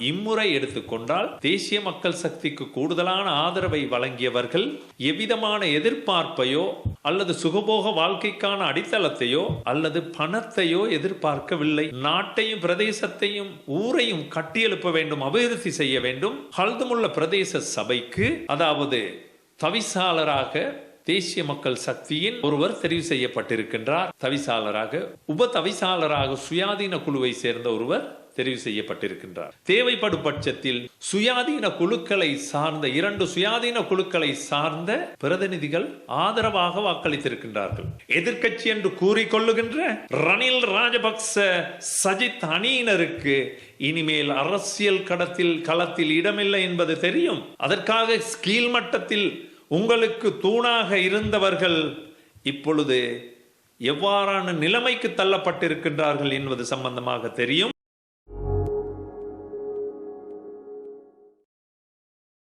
இம்முறை எடுத்துக்கொண்டால் தேசிய மக்கள் சக்திக்கு கூடுதலான ஆதரவை வழங்கியவர்கள் எவ்விதமான எதிர்பார்ப்பையோ அல்லது சுகபோக வாழ்க்கைக்கான அடித்தளத்தையோ அல்லது பணத்தையோ எதிர்பார்க்கவில்லை. நாட்டையும் பிரதேசத்தையும் ஊரையும் கட்டியெழுப்ப வேண்டும் அபிவிருத்தி செய்ய வேண்டும். ஹல்துமுள்ள பிரதேச சபைக்கு அதாவது தவிசாளராக தேசிய மக்கள் சக்தியின் ஒருவர் தெரிவு செய்யப்பட்டிருக்கின்றார். தவிசாளராக உப தவிசாளராக சுயாதீன குழுவை சேர்ந்த ஒருவர் தெரிவு செய்யப்பட்டிருக்கின்றார். தேவைப்படும் பட்சத்தில் சுயாதீன குழுக்களை சார்ந்த இரண்டு சுயாதீன குழுக்களை சார்ந்த பிரதிநிதிகள் ஆதரவாக வாக்களித்திருக்கின்றார்கள். எதிர்க்கட்சி என்று கூறிக்கொள்ளுகின்ற ரணில் ராஜபக்ச சஜித் அணியினருக்கு இனிமேல் அரசியல் கடத்தில் களத்தில் இடமில்லை என்பது தெரியும். அதற்காக கீழ் மட்டத்தில் உங்களுக்கு தூணாக இருந்தவர்கள் இப்பொழுது எவ்வாறான நிலைமைக்கு தள்ளப்பட்டிருக்கின்றார்கள் என்பது சம்பந்தமாக தெரியும்.